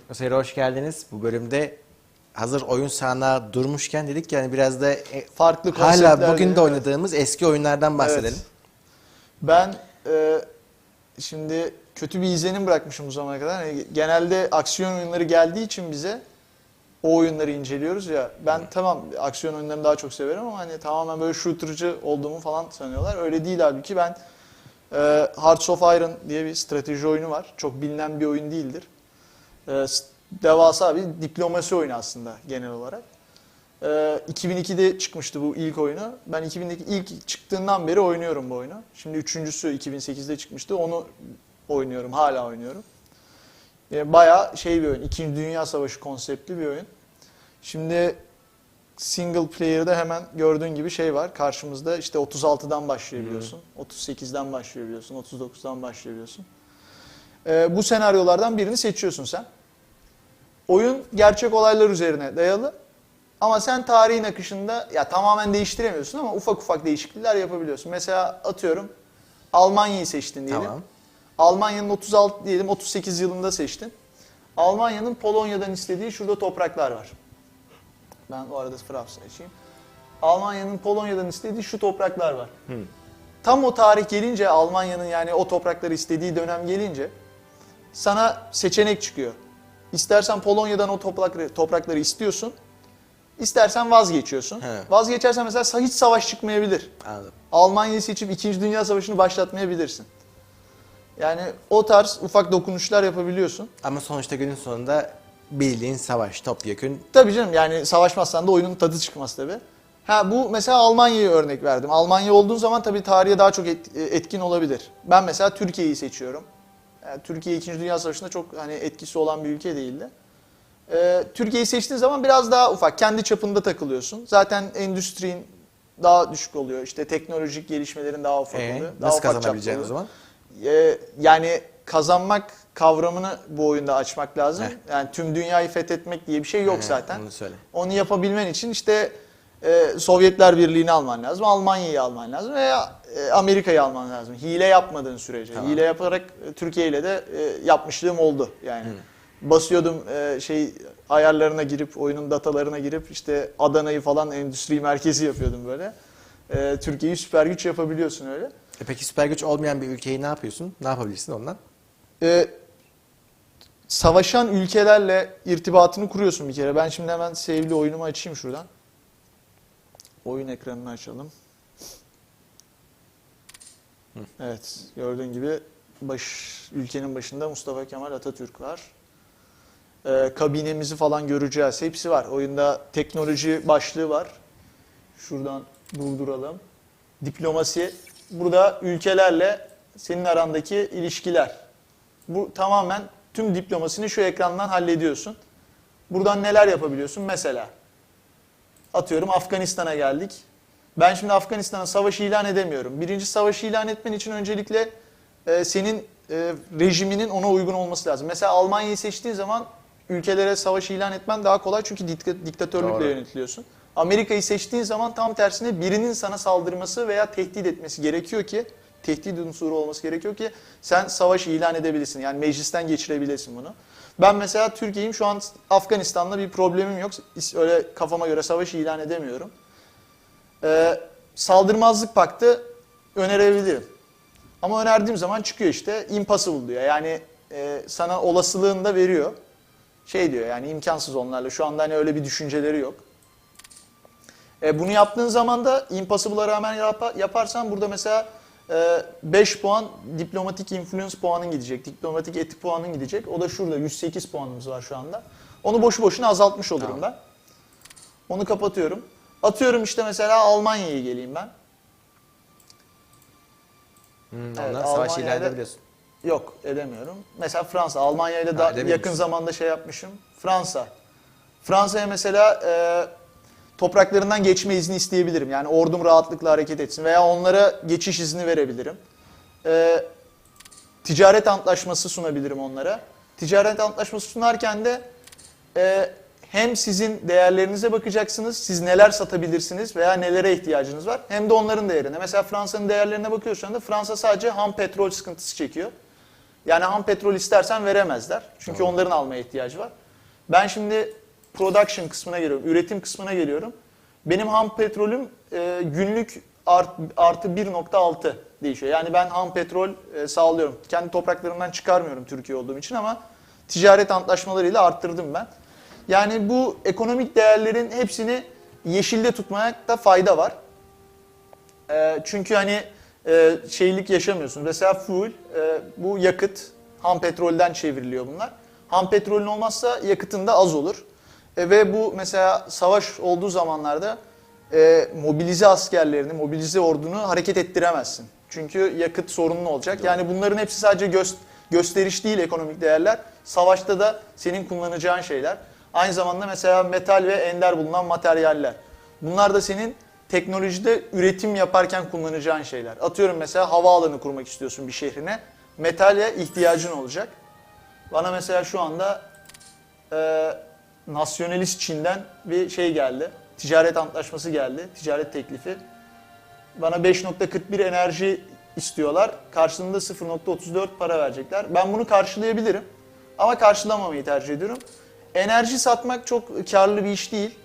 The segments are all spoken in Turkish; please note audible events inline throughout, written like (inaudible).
Teknoseyir'e hoş geldiniz. Bu bölümde hazır oyun sahna durmuşken dedik yani biraz da e, Farklı hala bugün de mi? oynadığımız eski oyunlardan bahsedelim. Evet. Ben e, şimdi kötü bir izlenim bırakmışım bu zamana kadar. Yani genelde aksiyon oyunları geldiği için bize o oyunları inceliyoruz ya. Ben tamam aksiyon oyunlarını daha çok severim ama hani tamamen böyle shooter'cı olduğumu falan sanıyorlar. Öyle değil halbuki ben e, Hearts of Iron diye bir strateji oyunu var. Çok bilinen bir oyun değildir. E, devasa bir diplomasi oyunu aslında genel olarak. Ee, 2002'de çıkmıştı bu ilk oyunu. Ben 2002 ilk çıktığından beri oynuyorum bu oyunu. Şimdi üçüncüsü 2008'de çıkmıştı. Onu oynuyorum, hala oynuyorum. Ee, bayağı şey bir oyun. İkinci Dünya Savaşı konseptli bir oyun. Şimdi single player'da hemen gördüğün gibi şey var. Karşımızda işte 36'dan başlayabiliyorsun. 38'den başlayabiliyorsun. 39'dan başlayabiliyorsun. Ee, bu senaryolardan birini seçiyorsun sen. Oyun gerçek olaylar üzerine dayalı. Ama sen tarihin akışında ya tamamen değiştiremiyorsun ama ufak ufak değişiklikler yapabiliyorsun. Mesela atıyorum Almanya'yı seçtin diyelim. Tamam. Almanya'nın 36 diyelim 38 yılında seçtin. Almanya'nın Polonya'dan istediği şurada topraklar var. Ben o arada Fransız açayım. Almanya'nın Polonya'dan istediği şu topraklar var. Tam o tarih gelince Almanya'nın yani o toprakları istediği dönem gelince sana seçenek çıkıyor. İstersen Polonya'dan o toprakları, toprakları istiyorsun. İstersen vazgeçiyorsun. He. Vazgeçersen mesela hiç savaş çıkmayabilir. Anladım. Almanya'yı seçip 2. Dünya Savaşı'nı başlatmayabilirsin. Yani o tarz ufak dokunuşlar yapabiliyorsun. Ama sonuçta günün sonunda bildiğin savaş, topyekün. Tabii canım yani savaşmazsan da oyunun tadı çıkmaz tabii. Ha bu mesela Almanya'yı örnek verdim. Almanya olduğun zaman tabii tarihe daha çok et- etkin olabilir. Ben mesela Türkiye'yi seçiyorum. Yani Türkiye 2. Dünya Savaşı'nda çok hani etkisi olan bir ülke değildi. Ee, Türkiye'yi seçtiğin zaman biraz daha ufak, kendi çapında takılıyorsun. Zaten endüstrin daha düşük oluyor. İşte teknolojik gelişmelerin daha ufak Ee, oluyor. Daha nasıl ufak çaplı kazanabileceğin o zaman? Ee, yani kazanmak kavramını bu oyunda açmak lazım. Heh. Yani tüm dünyayı fethetmek diye bir şey yok He, zaten. Onu söyle. Onu yapabilmen için işte e, Sovyetler Birliği'ni alman lazım, Almanya'yı alman lazım veya e, Amerika'yı alman lazım. Hile yapmadığın sürece. Tamam. Hile yaparak e, Türkiye ile de e, yapmışlığım oldu yani. Basıyordum e, şey ayarlarına girip, oyunun datalarına girip işte Adana'yı falan endüstri merkezi yapıyordum böyle. E, Türkiye'yi süper güç yapabiliyorsun öyle. E peki süper güç olmayan bir ülkeyi ne yapıyorsun? Ne yapabilirsin ondan? e, savaşan ülkelerle irtibatını kuruyorsun bir kere. Ben şimdi hemen sevgili oyunumu açayım şuradan. Oyun ekranını açalım. Evet, gördüğün gibi baş, ülkenin başında Mustafa Kemal Atatürk var. E, kabinemizi falan göreceğiz. Hepsi var. Oyunda teknoloji başlığı var. Şuradan durduralım. Diplomasi. Burada ülkelerle senin arandaki ilişkiler. Bu tamamen tüm diplomasini şu ekrandan hallediyorsun. Buradan neler yapabiliyorsun? Mesela atıyorum Afganistan'a geldik. Ben şimdi Afganistan'a savaş ilan edemiyorum. Birinci savaş ilan etmen için öncelikle e, senin e, rejiminin ona uygun olması lazım. Mesela Almanya'yı seçtiğin zaman ülkelere savaş ilan etmen daha kolay çünkü dikta- diktatörlükle Doğru. yönetiliyorsun. Amerika'yı seçtiğin zaman tam tersine birinin sana saldırması veya tehdit etmesi gerekiyor ki tehdit unsuru olması gerekiyor ki sen savaş ilan edebilirsin. Yani meclisten geçirebilirsin bunu. Ben mesela Türkiye'yim şu an Afganistan'la bir problemim yok. Öyle kafama göre savaş ilan edemiyorum. Ee, saldırmazlık paktı önerebilirim. Ama önerdiğim zaman çıkıyor işte impossible diyor. Yani e, sana olasılığını da veriyor. Şey diyor yani imkansız onlarla. Şu anda hani öyle bir düşünceleri yok. E, bunu yaptığın zaman da impossible'a rağmen yap- yaparsan burada mesela 5 puan diplomatik influence puanın gidecek. Diplomatik eti puanın gidecek. O da şurada 108 puanımız var şu anda. Onu boşu boşuna azaltmış olurum ben. Onu kapatıyorum. Atıyorum işte mesela Almanya'ya geleyim ben. Hmm, Evet, ondan savaş ilan edebiliyorsun. Yok edemiyorum. Mesela Fransa, Almanya ile yakın zamanda şey yapmışım. Fransa. Fransa'ya mesela e, topraklarından geçme izni isteyebilirim. Yani ordum rahatlıkla hareket etsin veya onlara geçiş izni verebilirim. E, ticaret antlaşması sunabilirim onlara. Ticaret antlaşması sunarken de e, hem sizin değerlerinize bakacaksınız, siz neler satabilirsiniz veya nelere ihtiyacınız var, hem de onların değerine. Mesela Fransa'nın değerlerine bakıyoruz şu anda. Fransa sadece ham petrol sıkıntısı çekiyor. Yani ham petrol istersen veremezler. Çünkü Doğru. onların almaya ihtiyacı var. Ben şimdi production kısmına geliyorum, üretim kısmına geliyorum. Benim ham petrolüm e, günlük art, artı 1.6 değişiyor. Yani ben ham petrol e, sağlıyorum. Kendi topraklarımdan çıkarmıyorum Türkiye olduğum için ama ticaret antlaşmalarıyla arttırdım ben. Yani bu ekonomik değerlerin hepsini yeşilde tutmakta fayda var. E, çünkü hani e, şeylik yaşamıyorsun. Mesela fuel, e, bu yakıt, ham petrolden çevriliyor bunlar. Ham petrolün olmazsa yakıtın da az olur. E, ve bu mesela savaş olduğu zamanlarda e, mobilize askerlerini, mobilize ordunu hareket ettiremezsin. Çünkü yakıt sorunlu olacak. Yani bunların hepsi sadece gös- gösteriş değil ekonomik değerler. Savaşta da senin kullanacağın şeyler. Aynı zamanda mesela metal ve ender bulunan materyaller. Bunlar da senin teknolojide üretim yaparken kullanacağın şeyler. Atıyorum mesela havaalanı kurmak istiyorsun bir şehrine. Metale ihtiyacın olacak. Bana mesela şu anda e, nasyonalist Çin'den bir şey geldi. Ticaret antlaşması geldi. Ticaret teklifi. Bana 5.41 enerji istiyorlar. Karşılığında 0.34 para verecekler. Ben bunu karşılayabilirim. Ama karşılamamayı tercih ediyorum. Enerji satmak çok karlı bir iş değil.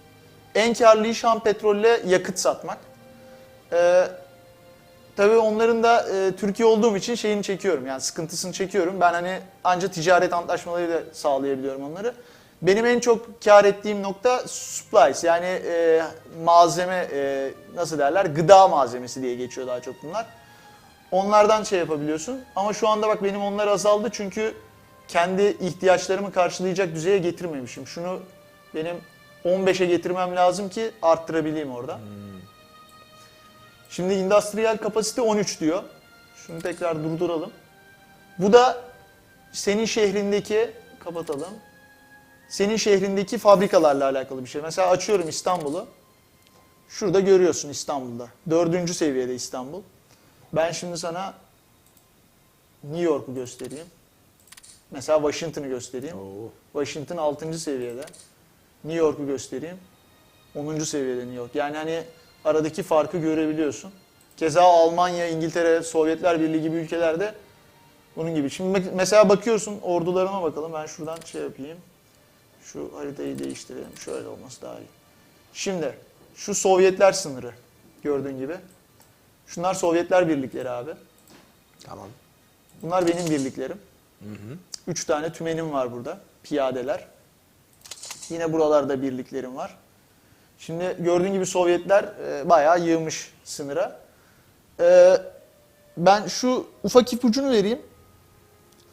En karlı iş ham petrolle yakıt satmak. Ee, tabii onların da e, Türkiye olduğum için şeyini çekiyorum. Yani sıkıntısını çekiyorum. Ben hani anca ticaret antlaşmalarıyla sağlayabiliyorum onları. Benim en çok kar ettiğim nokta supplies yani e, malzeme e, nasıl derler gıda malzemesi diye geçiyor daha çok bunlar. Onlardan şey yapabiliyorsun ama şu anda bak benim onlar azaldı çünkü kendi ihtiyaçlarımı karşılayacak düzeye getirmemişim. Şunu benim 15'e getirmem lazım ki arttırabileyim orada. Şimdi industriyel kapasite 13 diyor. Şunu tekrar durduralım. Bu da senin şehrindeki kapatalım. Senin şehrindeki fabrikalarla alakalı bir şey. Mesela açıyorum İstanbul'u. Şurada görüyorsun İstanbul'da. Dördüncü seviyede İstanbul. Ben şimdi sana New York'u göstereyim. Mesela Washington'ı göstereyim. Washington 6. seviyede. New York'u göstereyim. 10. seviyede New York. Yani hani aradaki farkı görebiliyorsun. Keza Almanya, İngiltere, Sovyetler Birliği gibi ülkelerde bunun gibi. Şimdi me- mesela bakıyorsun ordularına bakalım. Ben şuradan şey yapayım. Şu haritayı değiştirelim. Şöyle olması daha iyi. Şimdi şu Sovyetler sınırı gördüğün gibi. Şunlar Sovyetler birlikleri abi. Tamam. Bunlar benim birliklerim. Üç tane tümenim var burada. Piyadeler. Yine buralarda birliklerim var. Şimdi gördüğün gibi Sovyetler e, bayağı yığmış sınıra. E, ben şu ufak ipucunu vereyim.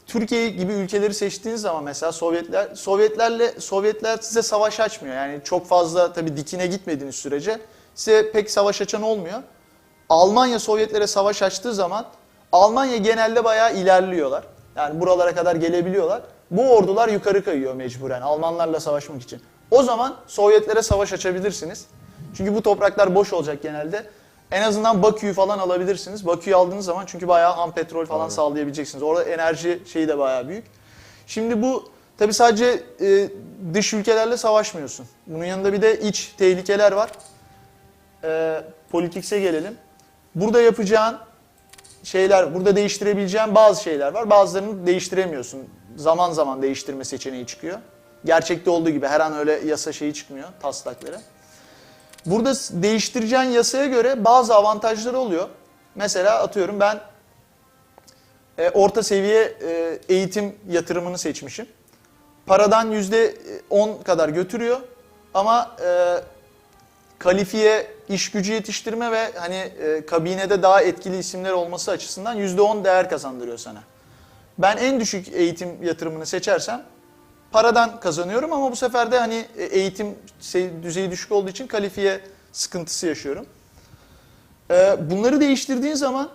Türkiye gibi ülkeleri seçtiğiniz zaman mesela Sovyetler Sovyetlerle Sovyetler size savaş açmıyor. Yani çok fazla tabii dikine gitmediğiniz sürece size pek savaş açan olmuyor. Almanya Sovyetlere savaş açtığı zaman Almanya genelde bayağı ilerliyorlar. Yani buralara kadar gelebiliyorlar. Bu ordular yukarı kayıyor mecburen Almanlarla savaşmak için. O zaman Sovyetlere savaş açabilirsiniz. Çünkü bu topraklar boş olacak genelde. En azından Bakü'yü falan alabilirsiniz. Bakü'yü aldığınız zaman çünkü bayağı ham petrol falan Doğru. sağlayabileceksiniz. Orada enerji şeyi de bayağı büyük. Şimdi bu tabi sadece e, dış ülkelerle savaşmıyorsun. Bunun yanında bir de iç tehlikeler var. E, politikse gelelim. Burada yapacağın şeyler, burada değiştirebileceğin bazı şeyler var. Bazılarını değiştiremiyorsun. Zaman zaman değiştirme seçeneği çıkıyor. Gerçekte olduğu gibi her an öyle yasa şeyi çıkmıyor, taslakları. Burada değiştireceğin yasaya göre bazı avantajları oluyor. Mesela atıyorum ben e, orta seviye e, eğitim yatırımını seçmişim. Paradan yüzde 10 kadar götürüyor ama e, kalifiye iş gücü yetiştirme ve hani e, kabinede daha etkili isimler olması açısından %10 değer kazandırıyor sana. Ben en düşük eğitim yatırımını seçersem paradan kazanıyorum ama bu sefer de hani e, eğitim düzeyi düşük olduğu için kalifiye sıkıntısı yaşıyorum. E, bunları değiştirdiğin zaman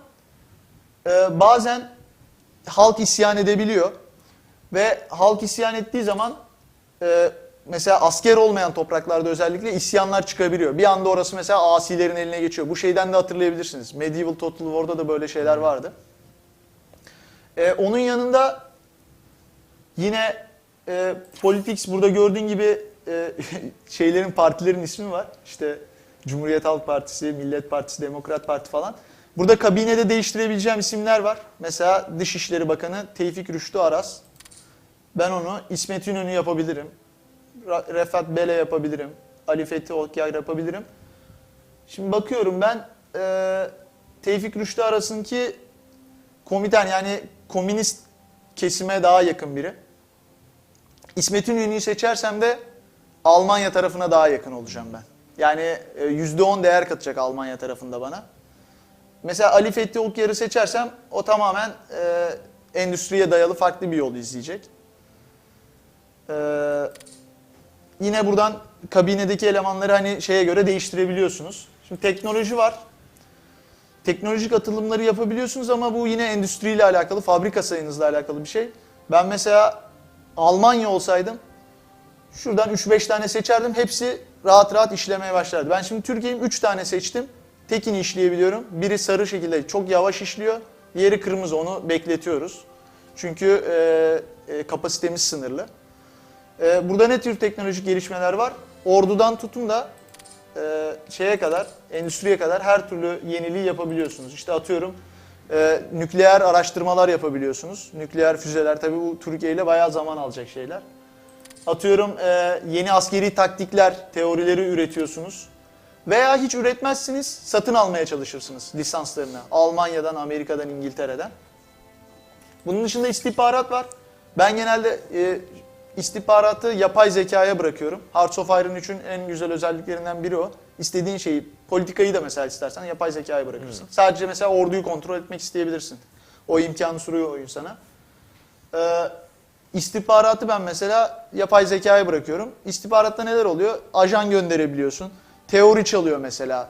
e, bazen halk isyan edebiliyor ve halk isyan ettiği zaman mesela asker olmayan topraklarda özellikle isyanlar çıkabiliyor. Bir anda orası mesela asilerin eline geçiyor. Bu şeyden de hatırlayabilirsiniz. Medieval Total War'da da böyle şeyler vardı. E, onun yanında yine e, Politics burada gördüğün gibi e, (laughs) şeylerin partilerin ismi var. İşte Cumhuriyet Halk Partisi, Millet Partisi, Demokrat Parti falan. Burada kabinede değiştirebileceğim isimler var. Mesela Dışişleri Bakanı Tevfik Rüştü Aras. Ben onu İsmet İnönü yapabilirim. Refat Bele yapabilirim. Ali Fethi Okyay yapabilirim. Şimdi bakıyorum ben e, Tevfik Rüştü Aras'ınki komiten yani komünist kesime daha yakın biri. İsmet İnönü'yü seçersem de Almanya tarafına daha yakın olacağım ben. Yani e, %10 değer katacak Almanya tarafında bana. Mesela Ali Fethi Okyar'ı seçersem o tamamen e, endüstriye dayalı farklı bir yol izleyecek. E, yine buradan kabinedeki elemanları hani şeye göre değiştirebiliyorsunuz. Şimdi teknoloji var. Teknolojik atılımları yapabiliyorsunuz ama bu yine endüstriyle alakalı, fabrika sayınızla alakalı bir şey. Ben mesela Almanya olsaydım şuradan 3-5 tane seçerdim. Hepsi rahat rahat işlemeye başlardı. Ben şimdi Türkiye'yim 3 tane seçtim. Tekini işleyebiliyorum. Biri sarı şekilde çok yavaş işliyor. Diğeri kırmızı onu bekletiyoruz. Çünkü e, e, kapasitemiz sınırlı. E, burada ne tür teknolojik gelişmeler var? Ordudan tutun da e, şeye kadar, endüstriye kadar her türlü yeniliği yapabiliyorsunuz. İşte atıyorum e, nükleer araştırmalar yapabiliyorsunuz. Nükleer füzeler tabii bu Türkiye ile bayağı zaman alacak şeyler. Atıyorum e, yeni askeri taktikler, teorileri üretiyorsunuz. Veya hiç üretmezsiniz, satın almaya çalışırsınız lisanslarını. Almanya'dan, Amerika'dan, İngiltere'den. Bunun dışında istihbarat var. Ben genelde e, istihbaratı yapay zekaya bırakıyorum. Hearts of Iron 3'ün en güzel özelliklerinden biri o. İstediğin şeyi, politikayı da mesela istersen yapay zekaya bırakırsın. Sadece mesela orduyu kontrol etmek isteyebilirsin. O imkanı sunuyor oyun sana. Ee, istihbaratı ben mesela yapay zekaya bırakıyorum. İstihbaratta neler oluyor? Ajan gönderebiliyorsun. Teori çalıyor mesela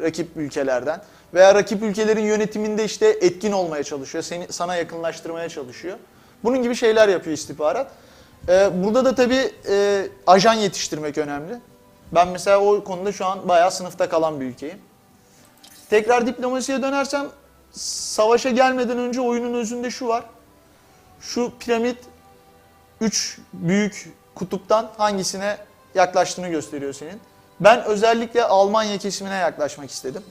rakip ülkelerden. Veya rakip ülkelerin yönetiminde işte etkin olmaya çalışıyor. Seni sana yakınlaştırmaya çalışıyor. Bunun gibi şeyler yapıyor istihbarat. Ee, burada da tabii e, ajan yetiştirmek önemli. Ben mesela o konuda şu an bayağı sınıfta kalan bir ülkeyim. Tekrar diplomasiye dönersem savaşa gelmeden önce oyunun özünde şu var. Şu piramit 3 büyük kutuptan hangisine yaklaştığını gösteriyor senin. Ben özellikle Almanya kesimine yaklaşmak istedim.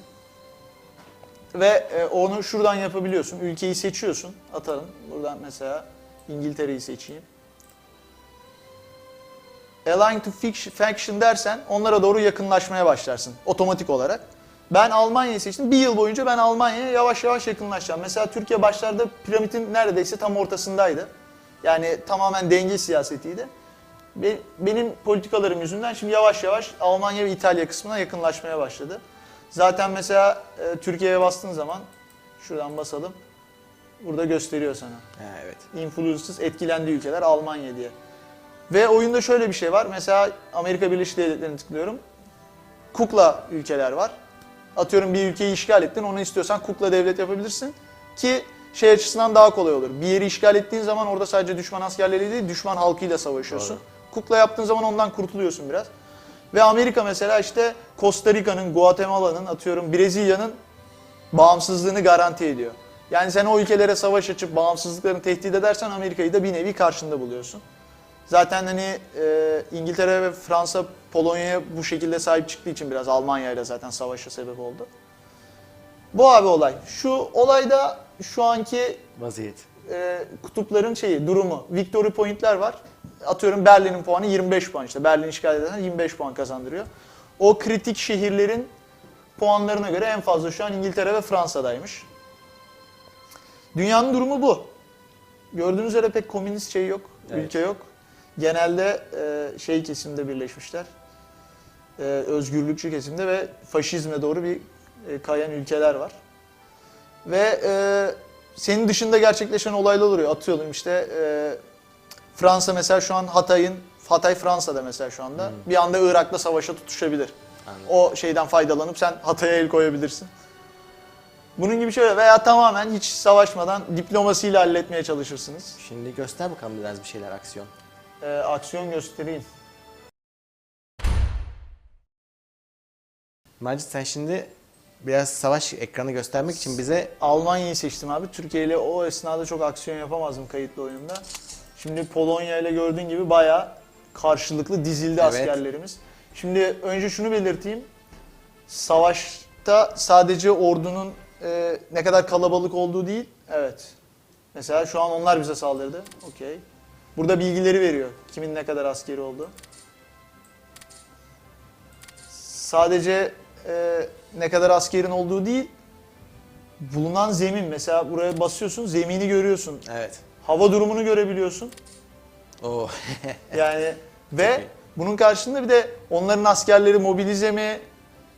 Ve e, onu şuradan yapabiliyorsun. Ülkeyi seçiyorsun. Atalım. Buradan mesela İngiltere'yi seçeyim. Align to faction dersen onlara doğru yakınlaşmaya başlarsın otomatik olarak. Ben Almanya'yı seçtim. Bir yıl boyunca ben Almanya'ya yavaş yavaş yakınlaşacağım. Mesela Türkiye başlarda piramidin neredeyse tam ortasındaydı. Yani tamamen denge siyasetiydi. Be- Benim politikalarım yüzünden şimdi yavaş yavaş Almanya ve İtalya kısmına yakınlaşmaya başladı. Zaten mesela e, Türkiye'ye bastığın zaman şuradan basalım. Burada gösteriyor sana Ha, evet. influence'sız etkilendiği ülkeler Almanya diye. Ve oyunda şöyle bir şey var. Mesela Amerika Birleşik Devletleri'ni tıklıyorum. Kukla ülkeler var. Atıyorum bir ülkeyi işgal ettin, onu istiyorsan kukla devlet yapabilirsin. Ki şey açısından daha kolay olur. Bir yeri işgal ettiğin zaman orada sadece düşman askerleriyle değil, düşman halkıyla savaşıyorsun. Kukla yaptığın zaman ondan kurtuluyorsun biraz. Ve Amerika mesela işte Costa Rica'nın, Guatemala'nın, atıyorum Brezilya'nın bağımsızlığını garanti ediyor. Yani sen o ülkelere savaş açıp bağımsızlıklarını tehdit edersen Amerika'yı da bir nevi karşında buluyorsun. Zaten hani e, İngiltere ve Fransa Polonya'ya bu şekilde sahip çıktığı için biraz Almanya ile zaten savaşa sebep oldu. Bu abi olay. Şu olayda şu anki Vaziyet. e, kutupların şeyi, durumu. Victory point'ler var. Atıyorum Berlin'in puanı 25 puan işte. Berlin işgal edersen 25 puan kazandırıyor. O kritik şehirlerin puanlarına göre en fazla şu an İngiltere ve Fransa'daymış. Dünyanın durumu bu. Gördüğünüz üzere pek komünist şey yok, Evet. ülke yok. Genelde e, şey kesimde birleşmişler. E, özgürlükçü kesimde ve faşizme doğru bir e, kayan ülkeler var. Ve e, senin dışında gerçekleşen olaylar oluyor. Atıyorum işte e, Fransa mesela şu an Hatay'ın, Hatay Fransa'da mesela şu anda. Bir anda Irak'la savaşa tutuşabilir. Anladım. O şeyden faydalanıp sen Hatay'a el koyabilirsin. Bunun gibi şeyler veya tamamen hiç savaşmadan diplomasiyle halletmeye çalışırsınız. Şimdi göster bakalım biraz bir şeyler aksiyon. E, aksiyon göstereyim. Macit sen şimdi biraz savaş ekranı göstermek için bize Almanya'yı seçtim abi. Türkiye ile o esnada çok aksiyon yapamazdım kayıtlı oyunda. Şimdi Polonya ile gördüğün gibi bayağı karşılıklı dizildi Evet. askerlerimiz. Şimdi önce şunu belirteyim. Savaşta sadece ordunun e, ne kadar kalabalık olduğu değil. Evet. Mesela şu an onlar bize saldırdı. Okey. Burada bilgileri veriyor. Kimin ne kadar askeri olduğu. Sadece e, ne kadar askerin olduğu değil, bulunan zemin. Mesela buraya basıyorsun, zemini görüyorsun. Evet. Hava durumunu görebiliyorsun. Oo. (laughs) Yani ve bunun karşılığında bir de onların askerleri mobilize mi?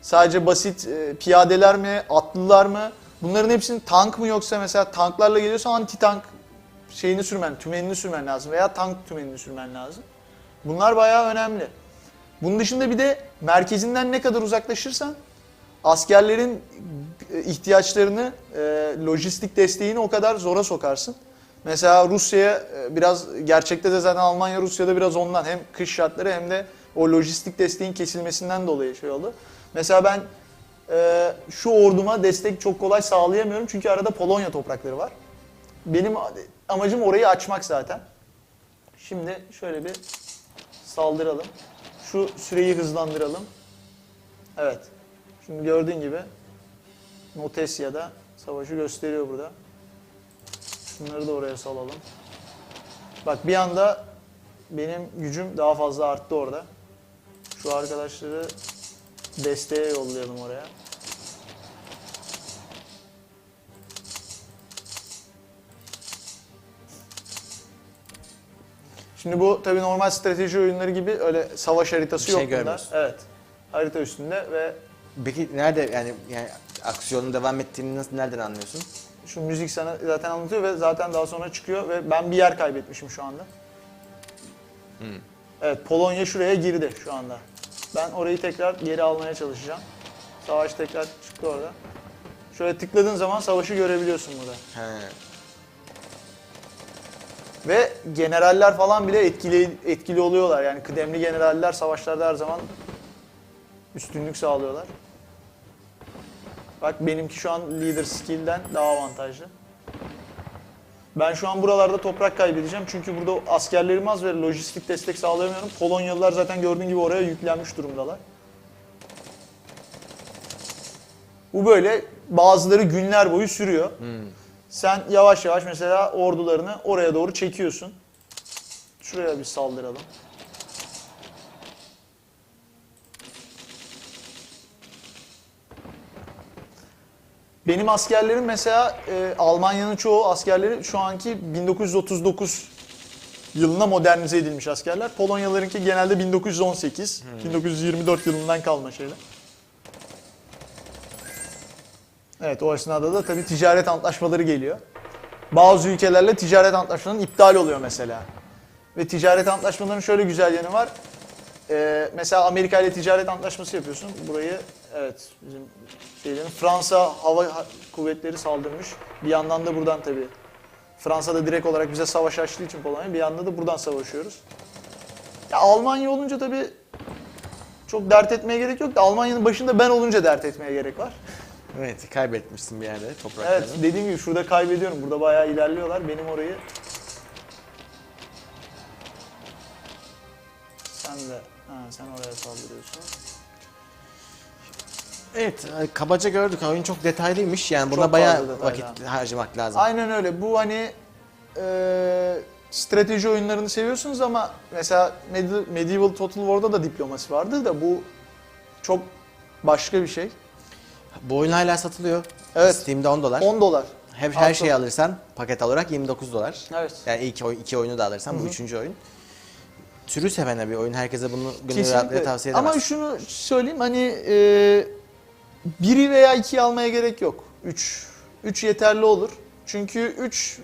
Sadece basit e, piyadeler mi? Atlılar mı? Bunların hepsinin tank mı yoksa mesela tanklarla geliyorsa anti tank şeyini sürmen, tümenini sürmen lazım veya tank tümenini sürmen lazım. Bunlar bayağı önemli. Bunun dışında bir de merkezinden ne kadar uzaklaşırsan askerlerin e, ihtiyaçlarını, e, lojistik desteğini o kadar zora sokarsın. Mesela Rusya'ya e, biraz, gerçekte de zaten Almanya Rusya'da biraz ondan hem kış şartları hem de o lojistik desteğin kesilmesinden dolayı şey oldu. Mesela ben e, şu orduma destek çok kolay sağlayamıyorum çünkü arada Polonya toprakları var. Benim amacım orayı açmak zaten. Şimdi şöyle bir saldıralım. Şu süreyi hızlandıralım. Evet. Şimdi gördüğün gibi Notesya'da savaşı gösteriyor burada. Şunları da oraya salalım. Bak bir anda benim gücüm daha fazla arttı orada. Şu arkadaşları desteğe yollayalım oraya. Şimdi bu tabii normal strateji oyunları gibi öyle savaş haritası Bir şey yok bunda. görmüyorsun. Evet. Harita üstünde ve Peki nerede yani yani aksiyonun devam ettiğini nasıl nereden anlıyorsun? şu müzik sana zaten anlatıyor ve zaten daha sonra çıkıyor ve ben bir yer kaybetmişim şu anda. Evet Polonya şuraya girdi şu anda. Ben orayı tekrar geri almaya çalışacağım. Savaş tekrar çıktı orada. Şöyle tıkladığın zaman savaşı görebiliyorsun burada. He. Ve generaller falan bile etkili etkili oluyorlar. Yani kıdemli generaller savaşlarda her zaman üstünlük sağlıyorlar. Bak benimki şu an leader skill'den daha avantajlı. Ben şu an buralarda toprak kaybedeceğim çünkü burada askerlerim az ve lojistik destek sağlayamıyorum. Polonyalılar zaten gördüğün gibi oraya yüklenmiş durumdalar. Bu böyle bazıları günler boyu sürüyor. Sen yavaş yavaş mesela ordularını oraya doğru çekiyorsun. Şuraya bir saldıralım. Benim askerlerim mesela e, Almanya'nın çoğu askerleri şu anki 1939 yılına modernize edilmiş askerler. Polonyalarınki genelde 1918, 1924 yılından kalma şeyler. Evet o esnada da tabii ticaret antlaşmaları geliyor. Bazı ülkelerle ticaret antlaşmalarının iptal oluyor mesela. Ve ticaret antlaşmalarının şöyle güzel yanı var. Ee, mesela Amerika ile ticaret antlaşması yapıyorsun. Burayı evet bizim şeylerin Fransa hava ha- kuvvetleri saldırmış. Bir yandan da buradan tabii. Fransa da direkt olarak bize savaş açtığı için Polonya bir yandan da buradan savaşıyoruz. Ya Almanya olunca tabii çok dert etmeye gerek yok Almanya'nın başında ben olunca dert etmeye gerek var. Evet kaybetmişsin bir yerde topraklarını. Evet dediğim gibi şurada kaybediyorum. Burada bayağı ilerliyorlar. Benim orayı sen de ha, sen oraya saldırıyorsun. Evet e, kabaca gördük oyun çok detaylıymış yani buna Çok bayağı fazla detaylı. vakit harcamak lazım. Aynen öyle. Bu hani e, strateji oyunlarını seviyorsunuz ama mesela Medi- Medieval Total War'da da diplomasi vardı da bu çok başka bir şey. Bu oyun hala satılıyor. Evet. Steam'de 10 dolar. 10 dolar. Her, her Artı- şeyi alırsan paket olarak 29 dolar. Evet. Yani ilk oy, iki oyunu da alırsan bu üçüncü oyun. Türü sevene bir oyun. Herkese bunu gönül rahatlığıyla tavsiye edemez. Ama şunu söyleyeyim hani e, biri veya iki almaya gerek yok. Üç. Üç yeterli olur. Çünkü 3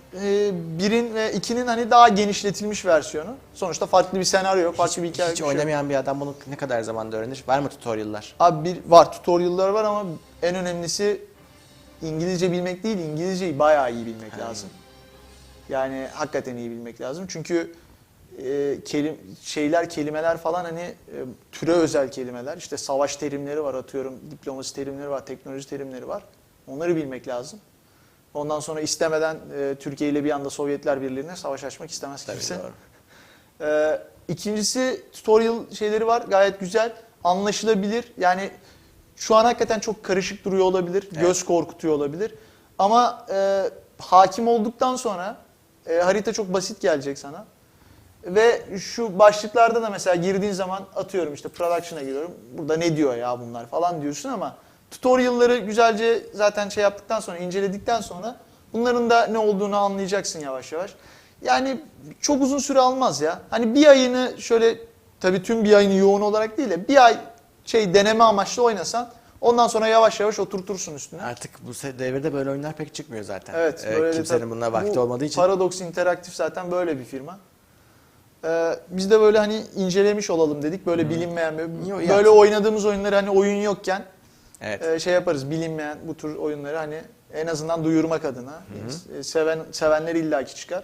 birin ve 2'nin hani daha genişletilmiş versiyonu. Sonuçta farklı bir senaryo, farklı bir hikaye. Hiç bir şey. oynamayan bir adam bunu ne kadar zamanda öğrenir? Var mı tutorial'lar? Abi bir var tutorial'lar var ama en önemlisi İngilizce bilmek değil, İngilizceyi bayağı iyi bilmek Ha. lazım. Yani hakikaten iyi bilmek lazım. Çünkü e, kelim, şeyler, kelimeler falan hani e, türe özel kelimeler. İşte savaş terimleri var atıyorum, diplomasi terimleri var, teknoloji terimleri var. Onları bilmek lazım. Ondan sonra istemeden e, Türkiye ile bir anda Sovyetler Birliği'ne savaş açmak istemez Tabii kimse. doğru. Ee, ikincisi tutorial şeyleri var gayet güzel. Anlaşılabilir. Yani Şu an hakikaten çok karışık duruyor olabilir. Evet. Göz korkutuyor olabilir. Ama e, hakim olduktan sonra e, harita çok basit gelecek sana. Ve şu başlıklarda da mesela girdiğin zaman atıyorum işte production'a giriyorum. Burada ne diyor ya bunlar falan diyorsun ama tutorial'ları güzelce zaten şey yaptıktan sonra inceledikten sonra bunların da ne olduğunu anlayacaksın yavaş yavaş. Yani çok uzun süre almaz ya. Hani bir ayını şöyle tabii tüm bir ayını yoğun olarak değil de bir ay şey deneme amaçlı oynasan ondan sonra yavaş yavaş oturtursun üstüne. Artık bu devirde böyle oyunlar pek çıkmıyor zaten. Evet. Ee, kimsenin bununla vakti bu olmadığı için. Paradox Interactive zaten böyle bir firma. Ee, biz de böyle hani incelemiş olalım dedik. Böyle bilinmeyen böyle, Yo, böyle yaptın. oynadığımız oyunları hani oyun yokken Evet. e, şey yaparız. Bilinmeyen bu tür oyunları hani en azından duyurmak adına E, seven sevenler illaki çıkar.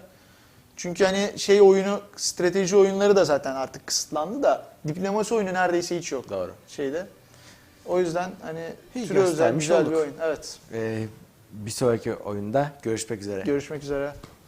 Çünkü hani şey oyunu strateji oyunları da zaten artık kısıtlandı da diplomasi oyunu neredeyse hiç yok Doğru. şeyde. O yüzden hani İyi türe özel güzel bir olduk. oyun. Evet. Ee, bir sonraki oyunda görüşmek üzere. Görüşmek üzere.